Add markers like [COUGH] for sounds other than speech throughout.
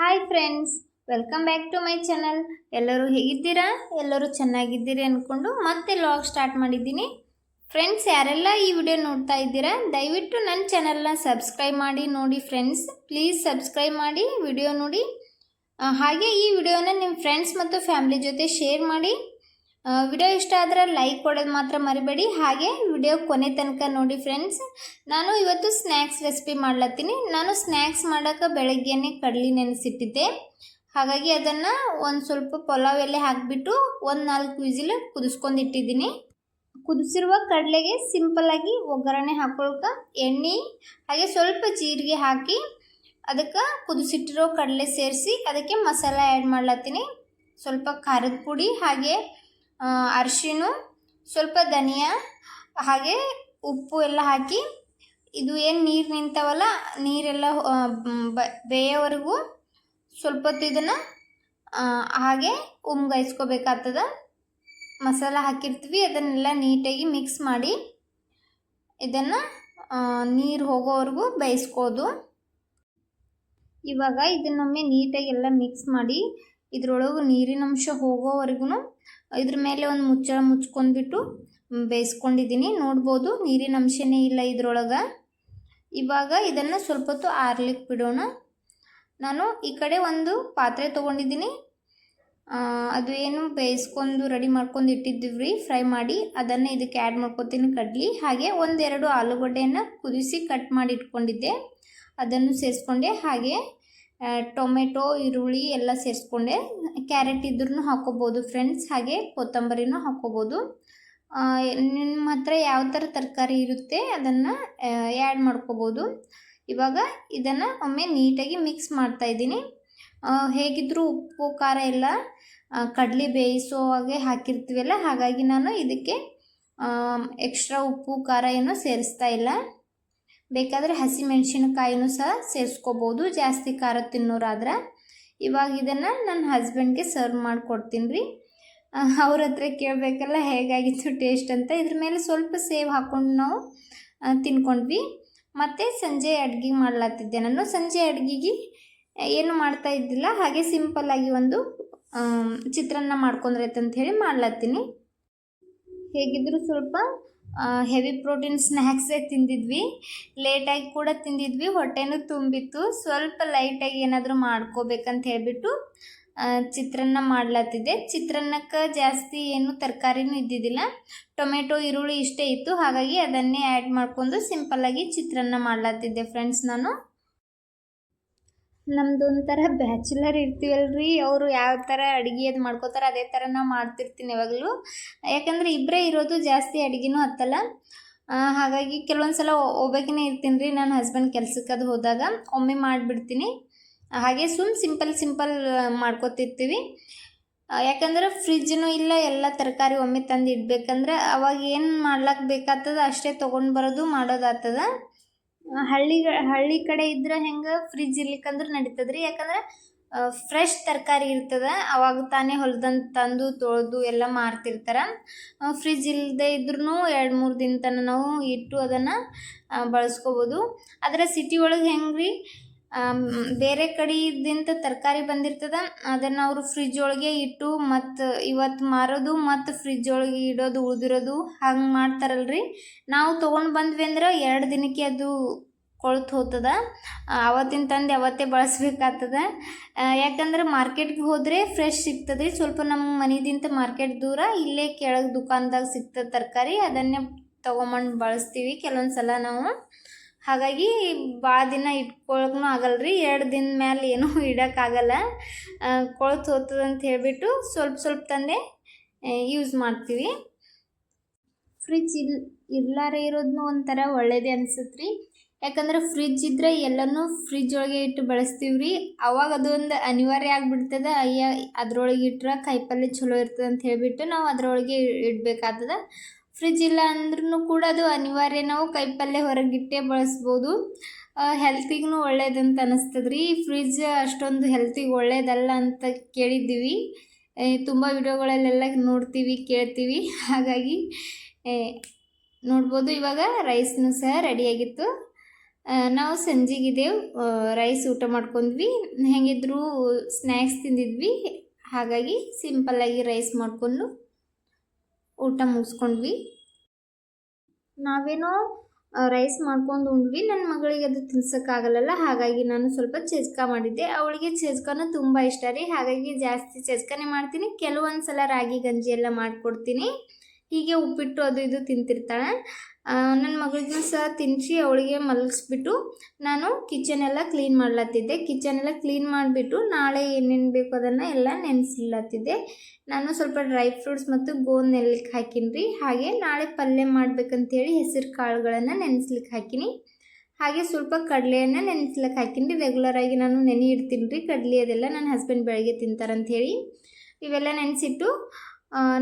Hi friends welcome back to my channel ಎಲ್ಲರೂ ಹೇಗಿದ್ದೀರಾ? ಎಲ್ಲರೂ ಚೆನ್ನಾಗಿದ್ದೀರಿ ಅಂದ್ಕೊಂಡು ಮತ್ತೆ ಲಾಗ್ ಸ್ಟಾರ್ಟ್ ಮಾಡಿದ್ದೀನಿ. ಫ್ರೆಂಡ್ಸ್ ಯಾರೆಲ್ಲ ಈ ವಿಡಿಯೋ ನೋಡ್ತಾ ಇದ್ದೀರಾ, ದಯವಿಟ್ಟು ನನ್ನ ಚಾನಲ್ನ ಸಬ್ಸ್ಕ್ರೈಬ್ ಮಾಡಿ, ನೋಡಿ ಫ್ರೆಂಡ್ಸ್ ಪ್ಲೀಸ್ ಸಬ್ಸ್ಕ್ರೈಬ್ ಮಾಡಿ ವಿಡಿಯೋ ನೋಡಿ. ಹಾಗೆ ಈ ವಿಡಿಯೋನ ನಿಮ್ಮ ಫ್ರೆಂಡ್ಸ್ ಮತ್ತು ಫ್ಯಾಮಿಲಿ ಜೊತೆ ಶೇರ್ ಮಾಡಿ. ವಿಡಿಯೋ ಇಷ್ಟ ಆದರೆ ಲೈಕ್ ಕೊಡೋದು ಮಾತ್ರ ಮರಿಬೇಡಿ. ಹಾಗೆ ವಿಡಿಯೋ ಕೊನೆ ತನಕ ನೋಡಿ ಫ್ರೆಂಡ್ಸ್ ನಾನು ಇವತ್ತು ಸ್ನ್ಯಾಕ್ಸ್ ರೆಸಿಪಿ ಮಾಡ್ಲತ್ತೀನಿ. ನಾನು ಸ್ನ್ಯಾಕ್ಸ್ ಮಾಡೋಕೆ ಬೆಳಗ್ಗೆನೇ ಕಡಲಿ ನೆನೆಸಿಟ್ಟಿದ್ದೆ. ಹಾಗಾಗಿ ಅದನ್ನು ಒಂದು ಸ್ವಲ್ಪ ಪಲಾವ್ ಎಲೆ ಹಾಕಿಬಿಟ್ಟು ಒಂದು ನಾಲ್ಕು ವಿಜಿಲ್ ಕುದಿಸ್ಕೊಂಡು ಇಟ್ಟಿದ್ದೀನಿ. ಕುದಿಸಿರುವ ಕಡಲೆಗೆ ಸಿಂಪಲ್ಲಾಗಿ ಒಗ್ಗರಣೆ ಹಾಕೊಳಕ್ಕೆ ಎಣ್ಣೆ, ಹಾಗೆ ಸ್ವಲ್ಪ ಜೀರಿಗೆ ಹಾಕಿ ಅದಕ್ಕೆ ಕುದಿಸಿಟ್ಟಿರೋ ಕಡಲೆ ಸೇರಿಸಿ ಅದಕ್ಕೆ ಮಸಾಲ ಆ್ಯಡ್ ಮಾಡ್ಲತ್ತೀನಿ. ಸ್ವಲ್ಪ ಖಾರದ ಪುಡಿ, ಹಾಗೆ ಅರಿಶಿಣ, ಸ್ವಲ್ಪ ಧನಿಯಾ, ಹಾಗೆ ಉಪ್ಪು ಎಲ್ಲ ಹಾಕಿ, ಇದು ಏನು ನೀರು ನಿಂತವಲ್ಲ, ನೀರೆಲ್ಲ ಬೇಯೋವರೆಗೂ ಸ್ವಲ್ಪ ಹೊತ್ತು ಇದನ್ನು ಹಾಗೆ ಉಮ್ಗಾಯಿಸ್ಕೋಬೇಕಾಗ್ತದ ಮಸಾಲ ಹಾಕಿರ್ತೀವಿ, ಅದನ್ನೆಲ್ಲ ನೀಟಾಗಿ ಮಿಕ್ಸ್ ಮಾಡಿ, ಇದನ್ನು ನೀರು ಹೋಗೋವರೆಗೂ ಬೇಯಿಸ್ಕೋದು. ಇವಾಗ ಇದನ್ನೊಮ್ಮೆ ನೀಟಾಗಿ ಎಲ್ಲ ಮಿಕ್ಸ್ ಮಾಡಿ ಇದ್ರೊಳಗೆ ನೀರಿನಂಶ ಹೋಗೋವರೆಗೂ ಇದ್ರ ಮೇಲೆ ಒಂದು ಮುಚ್ಚಳ ಮುಚ್ಕೊಂಡ್ಬಿಟ್ಟು ಬೇಯಿಸ್ಕೊಂಡಿದ್ದೀನಿ. ನೋಡ್ಬೋದು ನೀರಿನ ಅಂಶನೇ ಇಲ್ಲ ಇದ್ರೊಳಗೆ. ಇವಾಗ ಇದನ್ನು ಸ್ವಲ್ಪ ಹೊತ್ತು ಆರ್ಲಿಕ್ಕೆ ಬಿಡೋಣ. ನಾನು ಈ ಕಡೆ ಒಂದು ಪಾತ್ರೆ ತೊಗೊಂಡಿದ್ದೀನಿ. ಅದು ಏನು ಬೇಯಿಸ್ಕೊಂಡು ರೆಡಿ ಮಾಡ್ಕೊಂಡು ಇಟ್ಟಿದ್ದೀವಿ ಫ್ರೈ ಮಾಡಿ ಅದನ್ನು ಇದಕ್ಕೆ ಆ್ಯಡ್ ಮಾಡ್ಕೊತೀನಿ ಕಡ್ಲಿ. ಹಾಗೆ ಒಂದೆರಡು ಆಲೂಗಡ್ಡೆಯನ್ನು ಕುದಿಸಿ ಕಟ್ ಮಾಡಿ ಇಟ್ಕೊಂಡಿದ್ದೆ. ಅದನ್ನು ಸೇರಿಸ್ಕೊಂಡೆ. ಹಾಗೆ ಟೊಮೆಟೊ, ಈರುಳ್ಳಿ ಎಲ್ಲ ಸೇರಿಸ್ಕೊಂಡೆ. ಕ್ಯಾರೆಟ್ ಇದ್ರೂ ಹಾಕೋಬೋದು ಫ್ರೆಂಡ್ಸ್. ಹಾಗೆ ಕೊತ್ತಂಬರಿನೂ ಹಾಕೋಬೋದು ನಿಮ್ಮ ಹತ್ರ ಯಾವ ಥರ ತರಕಾರಿ ಇರುತ್ತೆ ಅದನ್ನು ಆ್ಯಡ್ ಮಾಡ್ಕೋಬೋದು. ಇವಾಗ ಇದನ್ನು ಒಮ್ಮೆ ನೀಟಾಗಿ ಮಿಕ್ಸ್ ಮಾಡ್ತಾ ಇದ್ದೀನಿ. ಹೇಗಿದ್ದರೂ ಉಪ್ಪು, ಖಾರ ಎಲ್ಲ ಕಡಲೆ ಬೇಯಿಸೋ ಹಾಗೆ ಹಾಕಿರ್ತೀವಲ್ಲ, ಹಾಗಾಗಿ ನಾನು ಇದಕ್ಕೆ ಎಕ್ಸ್ಟ್ರಾ ಉಪ್ಪು, ಖಾರ ಏನೂ ಸೇರಿಸ್ತಾ ಇಲ್ಲ. ಬೇಕಾದರೆ ಹಸಿಮೆಣಸಿನಕಾಯಿನೂ ಸಹ ಸೇರಿಸ್ಕೋಬೋದು. ಜಾಸ್ತಿ ಖಾರ ತಿನ್ನೋರಾದ್ರೆ. ಇವಾಗ ಇದನ್ನು ನನ್ನ ಹಸ್ಬೆಂಡ್ಗೆ ಸರ್ವ್ ಮಾಡಿಕೊಡ್ತೀನಿ ರೀ ಅವ್ರ ಹತ್ರ ಕೇಳಬೇಕಲ್ಲ, ಹೇಗಾಗಿತ್ತು ಟೇಸ್ಟ್ ಅಂತ. ಇದ್ರ ಮೇಲೆ ಸ್ವಲ್ಪ ಸೇವ್ ಹಾಕ್ಕೊಂಡು ನಾವು ತಿನ್ಕೊಂಡ್ವಿ. ಮತ್ತು ಸಂಜೆ ಅಡುಗೆ ಮಾಡ್ಲಾತಿದ್ದೆ ನಾನು. ಸಂಜೆ ಅಡುಗೆಗೆ ಏನು ಮಾಡ್ತಾ ಇದ್ದಿಲ್ಲ. ಹಾಗೆ ಸಿಂಪಲ್ಲಾಗಿ ಒಂದು ಚಿತ್ರಾನ್ನ ಮಾಡ್ಕೊಂಡ್ರೈತೆ ಅಂತ ಹೇಳಿ ಮಾಡ್ಲತ್ತೀನಿ ಹೇಗಿದ್ರು ಸ್ವಲ್ಪ ಹೆವಿ ಪ್ರೋಟೀನ್ ಸ್ನ್ಯಾಕ್ಸೇ ತಿಂದಿದ್ವಿ. ಲೇಟಾಗಿ ಕೂಡ ತಿಂದಿದ್ವಿ. ಹೊಟ್ಟೆನೂ ತುಂಬಿತ್ತು. ಸ್ವಲ್ಪ ಲೈಟಾಗಿ ಏನಾದರೂ ಮಾಡ್ಕೋಬೇಕಂತ ಹೇಳಿಬಿಟ್ಟು ಚಿತ್ರಾನ್ನ ಮಾಡ್ಲತ್ತಿದ್ದೆ ಚಿತ್ರಾನ್ನಕ್ಕೆ ಜಾಸ್ತಿ ಏನು ತರಕಾರಿನೂ ಇದ್ದಿದ್ದಿಲ್ಲ. ಟೊಮೆಟೊ, ಈರುಳ್ಳಿ ಇಷ್ಟೇ ಇತ್ತು. ಹಾಗಾಗಿ ಅದನ್ನೇ ಆ್ಯಡ್ ಮಾಡಿಕೊಂಡು ಸಿಂಪಲ್ಲಾಗಿ ಚಿತ್ರಾನ್ನ ಮಾಡ್ಲತ್ತಿದ್ದೆ ಫ್ರೆಂಡ್ಸ್ ನಾನು. ನಮ್ದು ಒಂಥರ ಬ್ಯಾಚುಲರ್ ಇರ್ತೀವಲ್ರಿ. ಅವರು ಯಾವ ಥರ ಅಡುಗೆ ಅದು ಮಾಡ್ಕೋತಾರೆ ಅದೇ ಥರ ನಾವು ಮಾಡ್ತಿರ್ತೀನಿ ಯಾವಾಗಲೂ ಯಾಕಂದರೆ ಇಬ್ಬರೇ ಇರೋದು ಜಾಸ್ತಿ ಅಡುಗೆನೂ ಹತ್ತಲ್ಲ. ಹಾಗಾಗಿ ಕೆಲವೊಂದು ಸಲ ಒಬ್ಬಾಕಿನೇ ಇರ್ತೀನಿ ರೀ ನನ್ನ ಹಸ್ಬೆಂಡ್ ಕೆಲ್ಸಕ್ಕೆ ಅದು ಹೋದಾಗ. ಒಮ್ಮೆ ಮಾಡಿಬಿಡ್ತೀನಿ. ಹಾಗೆ ಸುಮ್ ಸಿಂಪಲ್ ಸಿಂಪಲ್ ಮಾಡ್ಕೊತಿರ್ತೀವಿ. ಯಾಕಂದ್ರೆ ಫ್ರಿಜ್ನೂ ಇಲ್ಲ, ಎಲ್ಲ ತರಕಾರಿ ಒಮ್ಮೆ ತಂದು ಇಡ್ಬೇಕಂದ್ರೆ ಅವಾಗ ಏನು ಮಾಡ್ಲಕ್ಕ ಬೇಕಾಗ್ತದ ಅಷ್ಟೇ ತೊಗೊಂಡು ಬರೋದು ಮಾಡೋದಾಗ್ತದ. ಹಳ್ಳಿ ಹಳ್ಳಿ ಕಡೆ ಇದ್ರೆ ಹೆಂಗೆ ಫ್ರಿಜ್ ಇರ್ಲಿಕ್ಕಂದ್ರೆ ನಡೀತದೆ ರೀ ಯಾಕಂದ್ರೆ ಫ್ರೆಶ್ ತರಕಾರಿ ಇರ್ತದೆ, ಅವಾಗ ತಾನೇ ಹೊಲದಂತ ತಂದು, ತೊಳೆದು ಎಲ್ಲ ಮಾರ್ತಿರ್ತಾರೆ. ಫ್ರಿಜ್ ಇಲ್ಲದೆ ಇದ್ರೂ ಎರಡು ಮೂರು ದಿನ ತನಕ ನಾವು ಇಟ್ಟು ಅದನ್ನು ಬಳಸ್ಕೊಬೋದು. ಆದರೆ ಸಿಟಿ ಒಳಗೆ ಹೆಂಗೆ ರೀ ಬೇರೆ ಕಡೆಯಿಂದ ತರಕಾರಿ ಬಂದಿರ್ತದ, ಅದನ್ನು ಅವರು ಫ್ರಿಜ್ ಒಳಗೆ ಇಟ್ಟು ಮತ್ತು ಇವತ್ತು ಮಾರೋದು ಮತ್ತು ಫ್ರಿಜ್ ಒಳಗೆ ಇಡೋದು ಉಳಿದಿರೋದು ಹಂಗೆ ಮಾಡ್ತಾರಲ್ರಿ. ನಾವು ತೊಗೊಂಡು ಬಂದ್ವಿ ಅಂದ್ರೆ ಎರಡು ದಿನಕ್ಕೆ ಅದು ಕೊಳ್ತು ಹೋಗ್ತದ ಅವತ್ತಿನ ತಂದು ಅವತ್ತೇ ಬಳಸ್ಬೇಕಾಗ್ತದ ಯಾಕಂದ್ರೆ ಮಾರ್ಕೆಟ್ಗೆ ಹೋದರೆ ಫ್ರೆಶ್ ಸಿಗ್ತದೆ ಸ್ವಲ್ಪ ನಮ್ಮ ಮನೆದಿಂತ ಮಾರ್ಕೆಟ್ ದೂರ, ಇಲ್ಲೇ ಕೆಳಗೆ ದುಕಾನ್ದಾಗ ಸಿಗ್ತದೆ ತರಕಾರಿ, ಅದನ್ನೇ ತೊಗೊಂಬಂದು ಬಳಸ್ತೀವಿ. ಕೆಲವೊಂದು ಸಲ ನಾವು. ಹಾಗಾಗಿ ಭಾಳ ದಿನ ಇಟ್ಕೊಳಕ್ಕೂ ಆಗಲ್ಲ ರೀ ಎರಡು ದಿನ ಮೇಲೆ ಏನೂ [LAUGHS] ಇಡೋಕ್ಕಾಗಲ್ಲ ಕೊಳತು ಹೋಗ್ತದೆ ಅಂತ ಹೇಳಿಬಿಟ್ಟು ಸ್ವಲ್ಪ ಸ್ವಲ್ಪ ತಂದೆ ಯೂಸ್ ಮಾಡ್ತೀವಿ. ಫ್ರಿಜ್ ಇಲ್, ಇರ್ಲಾರೆ ಇರೋದನ್ನೂ ಒಂಥರ ಒಳ್ಳೇದೇ ಅನ್ಸುತ್ತೆ ರೀ ಯಾಕಂದ್ರೆ ಫ್ರಿಜ್ ಇದ್ರೆ ಎಲ್ಲನೂ ಫ್ರಿಜ್ ಒಳಗೆ ಇಟ್ಟು ಬಳಸ್ತೀವಿ ರೀ ಅವಾಗ ಅದೊಂದು ಅನಿವಾರ್ಯ ಆಗಿಬಿಡ್ತದೆ. ಅಯ್ಯ, ಅದರೊಳಗೆ ಇಟ್ರೆ ಕಾಯಿಪಲ್ಯ ಚಲೋ ಇರ್ತದೆ ಅಂತ ಹೇಳಿಬಿಟ್ಟು ನಾವು ಅದರೊಳಗೆ ಇಡಬೇಕಾಗ್ತದ. ಫ್ರಿಜ್ ಇಲ್ಲ ಅಂದ್ರೂ ಕೂಡ ಅದು ಅನಿವಾರ್ಯ. ನಾವು ಕೈಪಲ್ಯ ಹೊರಗಿಟ್ಟೇ ಬಳಸ್ಬೋದು. ಹೆಲ್ತಿಗೂ ಒಳ್ಳೇದಂತ ಅನಿಸ್ತದೆ ರೀ ಫ್ರಿಜ್ ಅಷ್ಟೊಂದು ಹೆಲ್ತಿಗೆ ಒಳ್ಳೇದಲ್ಲ ಅಂತ ಕೇಳಿದ್ದೀವಿ. ತುಂಬ ವಿಡಿಯೋಗಳಲ್ಲೆಲ್ಲ ನೋಡ್ತೀವಿ, ಕೇಳ್ತೀವಿ. ಹಾಗಾಗಿ ನೋಡ್ಬೋದು. ಇವಾಗ ರೈಸ್ನೂ ಸಹ ರೆಡಿಯಾಗಿತ್ತು ನಾವು ಸಂಜೆಗಿದ್ದೇವು ರೈಸ್ ಊಟ ಮಾಡ್ಕೊಂಡ್ವಿ. ಹೆಂಗಿದ್ರು ಸ್ನ್ಯಾಕ್ಸ್ ತಿಂದಿದ್ವಿ. ಹಾಗಾಗಿ ಸಿಂಪಲ್ಲಾಗಿ ರೈಸ್ ಮಾಡಿಕೊಂಡು ಊಟ ಮುಗಿಸ್ಕೊಂಡ್ವಿ. ನಾವೇನೋ ರೈಸ್ ಮಾಡ್ಕೊಂಡು ಉಂಡ್ವಿ. ನನ್ನ ಮಗಳಿಗೆ ಅದು ತಿನ್ಸೋಕ್ಕಾಗಲ್ಲ ಹಾಗಾಗಿ ನಾನು ಸ್ವಲ್ಪ ಚೇಜ್ಕ ಮಾಡಿದ್ದೆ. ಅವಳಿಗೆ ಚಜ್ಕನು ತುಂಬ ಇಷ್ಟ ರೀ. ಹಾಗಾಗಿ ಜಾಸ್ತಿ ಚೆಜ್ಕನೇ ಮಾಡ್ತೀನಿ. ಕೆಲವೊಂದು ಸಲ ರಾಗಿ ಗಂಜಿ ಎಲ್ಲ ಮಾಡಿಕೊಡ್ತೀನಿ. ಹೀಗೆ ಉಪ್ಪಿಟ್ಟು ಅದು ಇದು ತಿಂತಿರ್ತಾಳೆ. ನನ್ನ ಮಗಳಿಗೂ ಸಹ ತಿನ್ನಿಸಿ, ಅವಳಿಗೆ ಮಲಗಿಸ್ಬಿಟ್ಟು ನಾನು ಕಿಚನೆಲ್ಲ ಕ್ಲೀನ್ ಮಾಡ್ಲತ್ತಿದ್ದೆ. ಕಿಚನೆಲ್ಲ ಕ್ಲೀನ್ ಮಾಡಿಬಿಟ್ಟು ನಾಳೆ ಏನೇನು ಬೇಕು ಅದನ್ನು ಎಲ್ಲ ನೆನೆಸಿಲ್ಲತ್ತಿದ್ದೆ ನಾನು ಸ್ವಲ್ಪ ಡ್ರೈ ಫ್ರೂಟ್ಸ್ ಮತ್ತು ಗೋನ್ ನೆಲ್ಲಿಕ್ಕೆ ಹಾಕೀನಿ ರೀ ಹಾಗೆ ನಾಳೆ ಪಲ್ಯ ಮಾಡ್ಬೇಕಂತೇಳಿ ಹೆಸರು ಕಾಳುಗಳನ್ನು ನೆನೆಸ್ಲಿಕ್ಕೆ ಹಾಕೀನಿ. ಹಾಗೆ ಸ್ವಲ್ಪ ಕಡಲೆಯನ್ನು ನೆನೆಸ್ಲಿಕ್ಕೆ ಹಾಕಿನಿ ರೆಗ್ಯುಲರಾಗಿ ನಾನು ನೆನೆ ಇಡ್ತೀನಿ ರೀ ಕಡಲೆ ಅದೆಲ್ಲ ನನ್ನ ಹಸ್ಬೆಂಡ್ ಬೆಳಗ್ಗೆ ತಿಂತಾರಂಥೇಳಿ ಇವೆಲ್ಲ ನೆನೆಸಿಟ್ಟು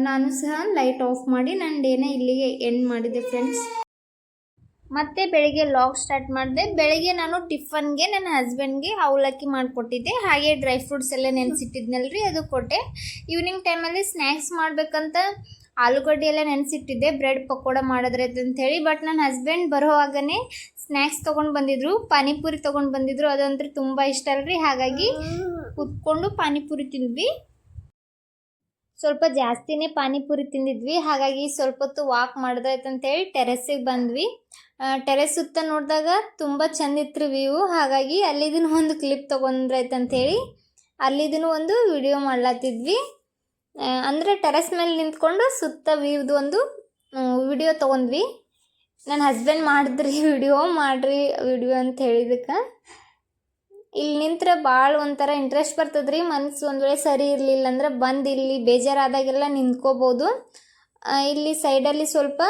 ನಾನು ಸಹ ಲೈಟ್ ಆಫ್ ಮಾಡಿ ನಾನು ಡೇನೇ ಇಲ್ಲಿಗೆ ಎಂಡ್ ಮಾಡಿದೆ ಫ್ರೆಂಡ್ಸ್ ಮತ್ತೆ ಬೆಳಿಗ್ಗೆ ಲಾಗ್ ಸ್ಟಾರ್ಟ್ ಮಾಡಿದೆ. ಬೆಳಿಗ್ಗೆ ನಾನು ಟಿಫನ್ಗೆ ನನ್ನ ಹಸ್ಬೆಂಡ್ಗೆ ಅವಲಕ್ಕಿ ಮಾಡಿಕೊಟ್ಟಿದ್ದೆ. ಹಾಗೆ ಡ್ರೈ ಫ್ರೂಟ್ಸ್ ಎಲ್ಲ ನೆನೆಸಿಟ್ಟಿದ್ನಲ್ರಿ ಅದು ಕೊಟ್ಟೆ. ಈವ್ನಿಂಗ್ ಟೈಮಲ್ಲಿ ಸ್ನ್ಯಾಕ್ಸ್ ಮಾಡಬೇಕಂತ ಆಲೂಗಡ್ಡೆ ಎಲ್ಲ ನೆನೆಸಿಟ್ಟಿದ್ದೆ. ಬ್ರೆಡ್ ಪಕೋಡ ಮಾಡಿದ್ರೆ ಹೇಳಿ. ಬಟ್ ನನ್ನ ಹಸ್ಬೆಂಡ್ ಬರೋವಾಗನೇ ಸ್ನ್ಯಾಕ್ಸ್ ತೊಗೊಂಡು ಬಂದಿದ್ರು. ಪಾನಿಪುರಿ ತೊಗೊಂಡು ಬಂದಿದ್ರು. ಅದಂದ್ರೆ ತುಂಬ ಇಷ್ಟ ಅಲ್ರಿ. ಹಾಗಾಗಿ ಕುತ್ಕೊಂಡು ಪಾನಿಪುರಿ ತಿಂದ್ವಿ. ಸ್ವಲ್ಪ ಜಾಸ್ತಿನೇ ಪಾನಿಪುರಿ ತಿಂದಿದ್ವಿ. ಹಾಗಾಗಿ ಸ್ವಲ್ಪ ಹೊತ್ತು ವಾಕ್ ಮಾಡಿದ್ರಾಯ್ತಂತೇಳಿ ಟೆರೆಸ್ಸಿಗೆ ಬಂದ್ವಿ. ಟೆರೆಸ್ ಸುತ್ತ ನೋಡಿದಾಗ ತುಂಬ ಚೆಂದ ಇತ್ತು ವ್ಯೂ ಹಾಗಾಗಿ ಅಲ್ಲಿದನ್ನು ಒಂದು ಕ್ಲಿಪ್ ತೊಗೊಂಡ್ರಾಯ್ತಂತೇಳಿ ಅಲ್ಲಿದನ್ನು ಒಂದು ವಿಡಿಯೋ ಮಾಡ್ಲತ್ತಿದ್ವಿ. ಅಂದರೆ ಟೆರೆಸ್ ಮೇಲೆ ನಿಂತ್ಕೊಂಡು ಸುತ್ತ ವ್ಯೂದು ಒಂದು ವಿಡಿಯೋ ತೊಗೊಂಡ್ವಿ. ನನ್ನ ಹಸ್ಬೆಂಡ್ ಮಾಡಿದ್ರಿ ವಿಡಿಯೋ ಮಾಡಿರಿ ವಿಡಿಯೋ ಅಂತ ಹೇಳಿದಕ್ಕೆ. ಇಲ್ಲಿ ನಿಂತ್ರೆ ಭಾಳ ಒಂಥರ ಇಂಟ್ರೆಸ್ಟ್ ಬರ್ತದೆ ರೀ ಮನಸ್ಸು ಒಂದು ವೇಳೆ ಸರಿ ಇರಲಿಲ್ಲ ಅಂದ್ರೆ ಬಂದು ಇಲ್ಲಿ ಬೇಜಾರಾದಾಗೆಲ್ಲ ನಿಂತ್ಕೋಬೋದು. ಇಲ್ಲಿ ಸೈಡಲ್ಲಿ ಸ್ವಲ್ಪ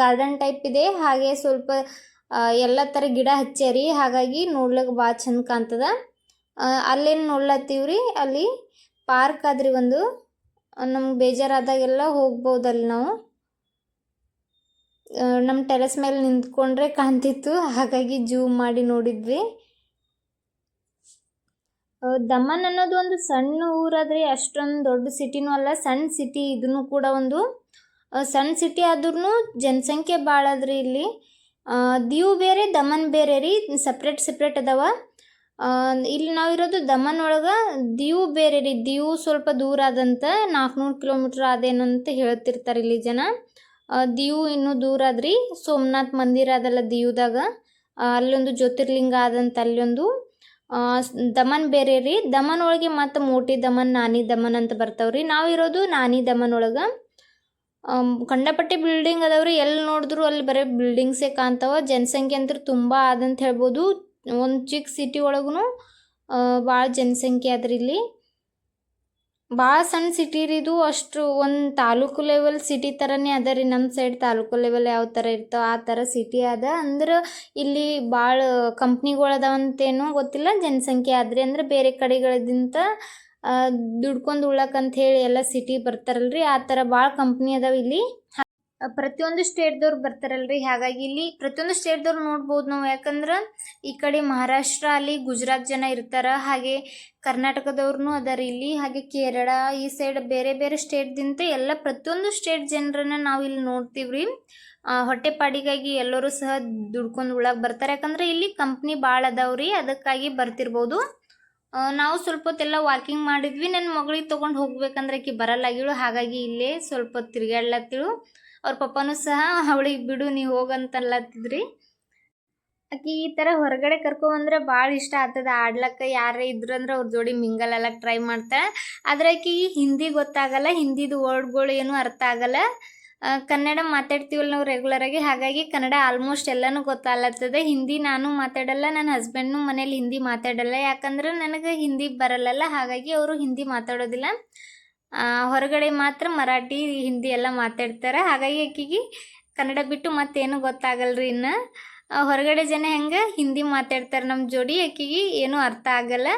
ಗಾರ್ಡನ್ ಟೈಪ್ ಇದೆ. ಹಾಗೆ ಸ್ವಲ್ಪ ಎಲ್ಲ ಥರ ಗಿಡ ಹಚ್ಚಾರಿ. ಹಾಗಾಗಿ ನೋಡ್ಲಿಕ್ಕೆ ಭಾಳ ಚಂದ ಕಾಣ್ತದ. ಅಲ್ಲೇನು ನೋಡ್ಲತ್ತೀವಿ ರೀ ಅಲ್ಲಿ ಪಾರ್ಕ್ ಆದ್ರಿ ಒಂದು. ನಮ್ಗೆ ಬೇಜಾರಾದಾಗೆಲ್ಲ ಹೋಗ್ಬೋದಲ್ಲಿ ನಾವು. ನಮ್ಮ ಟೆರೆಸ್ ಮೇಲೆ ನಿಂತ್ಕೊಂಡ್ರೆ ಕಾಣ್ತಿತ್ತು. ಹಾಗಾಗಿ ಜೂಮ್ ಮಾಡಿ ನೋಡಿದ್ವಿ. ದಮನ್ ಅನ್ನೋದು ಒಂದು ಸಣ್ಣ ಊರಾದ್ರೆ ಅಷ್ಟೊಂದು ದೊಡ್ಡ ಸಿಟಿನೂ ಅಲ್ಲ, ಸಣ್ಣ ಸಿಟಿ ಇದನ್ನು ಕೂಡ ಒಂದು ಸಣ್ಣ ಸಿಟಿ ಆದ್ರೂ ಜನಸಂಖ್ಯೆ ಭಾಳ ಅದ್ರಿ ಇಲ್ಲಿ. ದೀವ್ ಬೇರೆ, ದಮನ್ ಬೇರೆ ರೀ ಸಪ್ರೇಟ್ ಸಪ್ರೇಟ್ ಅದಾವ. ಇಲ್ಲಿ ನಾವಿರೋದು ದಮನ್ ಒಳಗೆ ದೀವ್ ಬೇರೆ ರೀ, ದೀವ್ ಸ್ವಲ್ಪ ದೂರ ಆದಂತ ನಾಲ್ಕುನೂರು ಕಿಲೋಮೀಟ್ರ್ ಆದೇನಂತ ಹೇಳ್ತಿರ್ತಾರೆ ಇಲ್ಲಿ ಜನ. ದೀವ್ ಇನ್ನೂ ದೂರ ಆದ್ರಿ, ಸೋಮನಾಥ್ ಮಂದಿರ ಅದಲ್ಲ ದೀವ್ದಾಗ. ಅಲ್ಲೊಂದು ಜ್ಯೋತಿರ್ಲಿಂಗ ಆದಂತ ಅಲ್ಲೊಂದು. ದಮನ್ ಬೇರೆ ರೀ. ದಮನ್ ಒಳಗೆ ಮತ್ತು ಮೋಟಿ ದಮನ್, ನಾನಿ ದಮನ್ ಅಂತ ಬರ್ತಾವ್ರಿ ನಾವಿರೋದು ನಾನಿ ದಮನ್ ಒಳಗೆ. ಕಂಡಪಟ್ಟೆ ಬಿಲ್ಡಿಂಗ್ ಅದಾವ್ರಿ ಎಲ್ಲಿ ನೋಡಿದ್ರು ಅಲ್ಲಿ ಬರೀ ಬಿಲ್ಡಿಂಗ್ಸೇ ಕಾಣ್ತಾವ. ಜನಸಂಖ್ಯೆ ಅಂತೂ ತುಂಬ ಅದಂತ ಹೇಳ್ಬೋದು. ಒಂದು ಚಿಕ್ಕ ಸಿಟಿ ಒಳಗೂ ಭಾಳ ಜನಸಂಖ್ಯೆ ಅದ್ರಿ ಇಲ್ಲಿ. ಭಾಳ ಸಣ್ಣ ಸಿಟಿ ರೀ ಇದು. ಅಷ್ಟು ಒಂದು ತಾಲೂಕು ಲೆವೆಲ್ ಸಿಟಿ ಥರನೇ ಅದ ರೀ. ನಮ್ಮ ಸೈಡ್ ತಾಲೂಕು ಲೆವೆಲ್ ಯಾವ ಥರ ಇರ್ತಾವೆ ಆ ಥರ ಸಿಟಿ ಅದ. ಅಂದ್ರೆ ಇಲ್ಲಿ ಭಾಳ ಕಂಪ್ನಿಗಳು ಗೊತ್ತಿಲ್ಲ. ಜನಸಂಖ್ಯೆ ಆದ್ರಿ ಅಂದ್ರೆ ಬೇರೆ ಕಡೆಗಳಿಂದ ದುಡ್ಕೊಂಡು ಉಳ್ಳಕ್ಕಂತ ಹೇಳಿ ಎಲ್ಲ ಸಿಟಿ ಬರ್ತಾರಲ್ರಿ. ಆ ಥರ ಭಾಳ ಕಂಪ್ನಿ ಅದಾವೆ ಇಲ್ಲಿ. ಪ್ರತಿಯೊಂದು ಸ್ಟೇಟ್ದವ್ರು ಬರ್ತಾರಲ್ರಿ. ಹಾಗಾಗಿ ಇಲ್ಲಿ ಪ್ರತಿಯೊಂದು ಸ್ಟೇಟ್ದವ್ರು ನೋಡ್ಬೋದು ನಾವು. ಯಾಕಂದ್ರೆ ಈ ಕಡೆ ಮಹಾರಾಷ್ಟ್ರ, ಅಲ್ಲಿ ಗುಜರಾತ್ ಜನ ಇರ್ತಾರೆ. ಹಾಗೆ ಕರ್ನಾಟಕದವ್ರು ಅದಾರ ಇಲ್ಲಿ. ಹಾಗೆ ಕೇರಳ, ಈ ಸೈಡ್ ಬೇರೆ ಬೇರೆ ಸ್ಟೇಟ್ದಿಂತ ಎಲ್ಲ ಪ್ರತಿಯೊಂದು ಸ್ಟೇಟ್ ಜನರನ್ನ ನಾವು ಇಲ್ಲಿ ನೋಡ್ತೀವ್ರಿ. ಹೊಟ್ಟೆಪಾಡಿಗಾಗಿ ಎಲ್ಲರೂ ಸಹ ದುಡ್ಕೊಂಡು ಉಳಕ್ಕೆ ಬರ್ತಾರೆ. ಯಾಕಂದ್ರೆ ಇಲ್ಲಿ ಕಂಪ್ನಿ ಭಾಳ ಅದಾವ್ರಿ. ಅದಕ್ಕಾಗಿ ಬರ್ತಿರ್ಬೋದು. ನಾವು ಸ್ವಲ್ಪ ಹೊತ್ತೆಲ್ಲ ವಾಕಿಂಗ್ ಮಾಡಿದ್ವಿ. ನನ್ನ ಮಗಳಿಗೆ ತೊಗೊಂಡು ಹೋಗ್ಬೇಕಂದ್ರೆ ಆಕಿ ಬರಲ್ಲಾಗಿಳು. ಹಾಗಾಗಿ ಇಲ್ಲೇ ಸ್ವಲ್ಪ ಹೊತ್ತು ತಿರ್ಗಾಡ್ಲತ್ತಿಳು ಅವ್ರ ಪಪ್ಪನೂ ಸಹ, ಅವಳಿಗೆ ಬಿಡು, ನೀವು ಹೋಗಂತಲ್ಲತ್ತಿದ್ರಿ ಆಕಿ ಈ ಥರ ಹೊರಗಡೆ ಕರ್ಕೊಂಬಂದ್ರೆ ಭಾಳ ಇಷ್ಟ ಆಗ್ತದೆ. ಆಡ್ಲಕ್ಕೆ ಯಾರೇ ಇದ್ರು ಅಂದ್ರೆ ಅವ್ರ ಜೋಡಿ ಮಿಂಗಲ್ ಎಲ್ಲ ಟ್ರೈ ಮಾಡ್ತಾಳೆ. ಆದ್ರೆ ಆಕಿ ಹಿಂದಿ ಗೊತ್ತಾಗಲ್ಲ, ಹಿಂದಿದು ವರ್ಡ್ಗಳು ಏನೂ ಅರ್ಥ ಆಗಲ್ಲ. ಕನ್ನಡ ಮಾತಾಡ್ತೀವಲ್ಲ ನಾವು ರೆಗ್ಯುಲರಾಗಿ ಹಾಗಾಗಿ ಕನ್ನಡ ಆಲ್ಮೋಸ್ಟ್ ಎಲ್ಲನೂ ಗೊತ್ತಾಗ್ಲತ್ತದೆ. ಹಿಂದಿ ನಾನು ಮಾತಾಡಲ್ಲ ನನ್ನ ಹಸ್ಬೆಂಡ್ನು ಮನೇಲಿ ಹಿಂದಿ ಮಾತಾಡಲ್ಲ. ಯಾಕಂದ್ರೆ ನನಗೆ ಹಿಂದಿ ಬರಲ್ಲಲ್ಲ, ಹಾಗಾಗಿ ಅವರು ಹಿಂದಿ ಮಾತಾಡೋದಿಲ್ಲ. ಹೊರಗಡೆ ಮಾತ್ರ ಮರಾಠಿ, ಹಿಂದಿ ಎಲ್ಲ ಮಾತಾಡ್ತಾರೆ. ಹಾಗಾಗಿ ಆಕಿಗೆ ಕನ್ನಡ ಬಿಟ್ಟು ಮತ್ತೇನು ಗೊತ್ತಾಗಲ್ರಿ ಇನ್ನು. ಹೊರಗಡೆ ಜನ ಹೆಂಗೆ ಹಿಂದಿ ಮಾತಾಡ್ತಾರೆ ನಮ್ಮ ಜೋಡಿ, ಆಕಿಗೆ ಏನೂ ಅರ್ಥ ಆಗಲ್ಲ.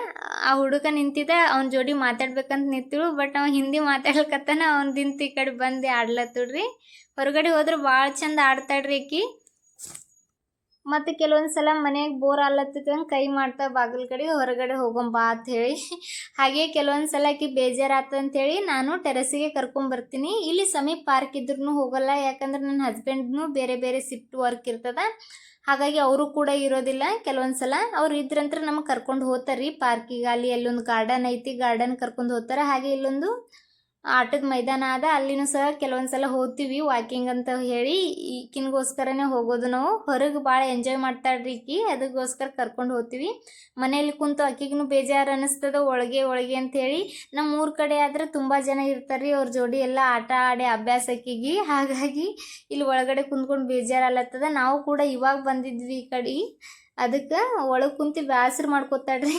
ಆ ಹುಡುಗ ನಿಂತಿದ್ದ, ಅವ್ನ ಜೋಡಿ ಮಾತಾಡ್ಬೇಕಂತ ನಿಂತಿಳು ಬಟ್ ಅವ ಹಿಂದಿ ಮಾತಾಡ್ಲಕತ್ತಾನ, ಅವ್ನ ದಿಂತ ಈ ಕಡೆ ಬಂದು ಆಡ್ಲತ್ತಡ್ರಿ. ಹೊರಗಡೆ ಹೋದ್ರೆ ಭಾಳ ಚಂದ ಆಡ್ತಾಳ್ರಿ ಆಕಿ. ಮತ್ತು ಕೆಲವೊಂದು ಸಲ ಮನೆಗೆ ಬೋರ್ ಆಲತ್ತಂಗೆ ಕೈ ಮಾಡ್ತಾ ಬಾಗಿಲ ಕಡೆ ಹೊರಗಡೆ ಹೋಗೊಂಬಾ ಅಂತ ಹೇಳಿ. ಹಾಗೆ ಕೆಲವೊಂದು ಸಲ ಆಕಿ ಅಂತ ಹೇಳಿ ನಾನು ಟೆರೆಸಿಗೆ ಕರ್ಕೊಂಬರ್ತೀನಿ ಇಲ್ಲಿ ಸಮೀಪ ಪಾರ್ಕ್ ಇದ್ರೂ ಹೋಗಲ್ಲ, ಯಾಕಂದ್ರೆ ನನ್ನ ಹಸ್ಬೆಂಡ್ನು ಬೇರೆ ಬೇರೆ ಶಿಫ್ಟ್ ವರ್ಕ್ ಇರ್ತದ. ಹಾಗಾಗಿ ಅವರು ಕೂಡ ಇರೋದಿಲ್ಲ. ಕೆಲವೊಂದು ಸಲ ಅವ್ರು ಇದ್ರಂತ್ರ ನಮಗೆ ಕರ್ಕೊಂಡು ಹೋಗ್ತಾರೆ ರೀ ಪಾರ್ಕಿಗೆ. ಅಲ್ಲಿ ಅಲ್ಲೊಂದು ಗಾರ್ಡನ್ ಐತಿ ಗಾರ್ಡನ್ ಕರ್ಕೊಂಡು ಹೋಗ್ತಾರೆ. ಹಾಗೆ ಇಲ್ಲೊಂದು ಆಟದ ಮೈದಾನ ಅದ ಅಲ್ಲಿನೂ ಸಹ ಕೆಲವೊಂದು ಸಲ ಹೋಗ್ತೀವಿ ವಾಕಿಂಗ್ ಅಂತ ಹೇಳಿ. ಈಕಿನ್ಗೋಸ್ಕರನೇ ಹೋಗೋದು ನಾವು. ಹೊರಗೆ ಭಾಳ ಎಂಜಾಯ್ ಮಾಡ್ತಾಳ್ರಿ ಈಕಿ. ಅದಕ್ಕೋಸ್ಕರ ಕರ್ಕೊಂಡು ಹೋಗ್ತೀವಿ. ಮನೇಲಿ ಕುಂತು ಆಕಿಗೂ ಬೇಜಾರು ಅನ್ನಿಸ್ತದ ಒಳಗೆ ಒಳಗೆ ಅಂಥೇಳಿ ನಮ್ಮ ಊರ ಕಡೆ ಆದ್ರೆ ತುಂಬ ಜನ ಇರ್ತಾರೆ ಅವ್ರ ಜೋಡಿ ಎಲ್ಲ ಆಟ ಆಡಿ ಅಭ್ಯಾಸ ಆಕಿಗೆ ಹಾಗಾಗಿ ಇಲ್ಲಿ ಒಳಗಡೆ ಕುಂತ್ಕೊಂಡು ಬೇಜಾರಲ್ಲತ್ತದ ನಾವು ಕೂಡ ಇವಾಗ ಬಂದಿದ್ವಿ ಈ ಕಡೆ. ಅದಕ್ಕೆ ಒಳಗೆ ಕುಂತು ಬ್ಯಾಸರು ಮಾಡ್ಕೋತಾಳ್ರಿ.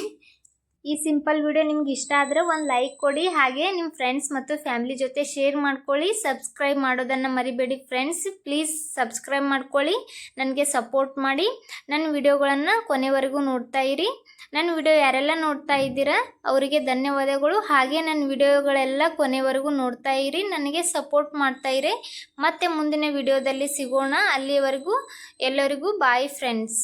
ಈ ಸಿಂಪಲ್ ವಿಡಿಯೋ ನಿಮ್ಗೆ ಇಷ್ಟ ಆದರೆ ಒಂದು ಲೈಕ್ ಕೊಡಿ. ಹಾಗೆ ನಿಮ್ಮ ಫ್ರೆಂಡ್ಸ್ ಮತ್ತು ಫ್ಯಾಮಿಲಿ ಜೊತೆ ಶೇರ್ ಮಾಡ್ಕೊಳ್ಳಿ. ಸಬ್ಸ್ಕ್ರೈಬ್ ಮಾಡೋದನ್ನು ಮರಿಬೇಡಿ ಫ್ರೆಂಡ್ಸ್ ಪ್ಲೀಸ್ ಸಬ್ಸ್ಕ್ರೈಬ್ ಮಾಡ್ಕೊಳ್ಳಿ. ನನಗೆ ಸಪೋರ್ಟ್ ಮಾಡಿ. ನನ್ನ ವಿಡಿಯೋಗಳನ್ನು ಕೊನೆವರೆಗೂ ನೋಡ್ತಾ ಇರಿ. ನನ್ನ ವಿಡಿಯೋ ಯಾರೆಲ್ಲ ನೋಡ್ತಾ ಇದ್ದೀರಾ, ಅವರಿಗೆ ಧನ್ಯವಾದಗಳು. ಹಾಗೆ ನನ್ನ ವಿಡಿಯೋಗಳೆಲ್ಲ ಕೊನೆವರೆಗೂ ನೋಡ್ತಾ ಇರಿ. ನನಗೆ ಸಪೋರ್ಟ್ ಮಾಡ್ತಾ ಇರಿ. ಮತ್ತೆ ಮುಂದಿನ ವಿಡಿಯೋದಲ್ಲಿ ಸಿಗೋಣ. ಅಲ್ಲಿವರೆಗೂ ಎಲ್ಲರಿಗೂ ಬಾಯ್ ಫ್ರೆಂಡ್ಸ್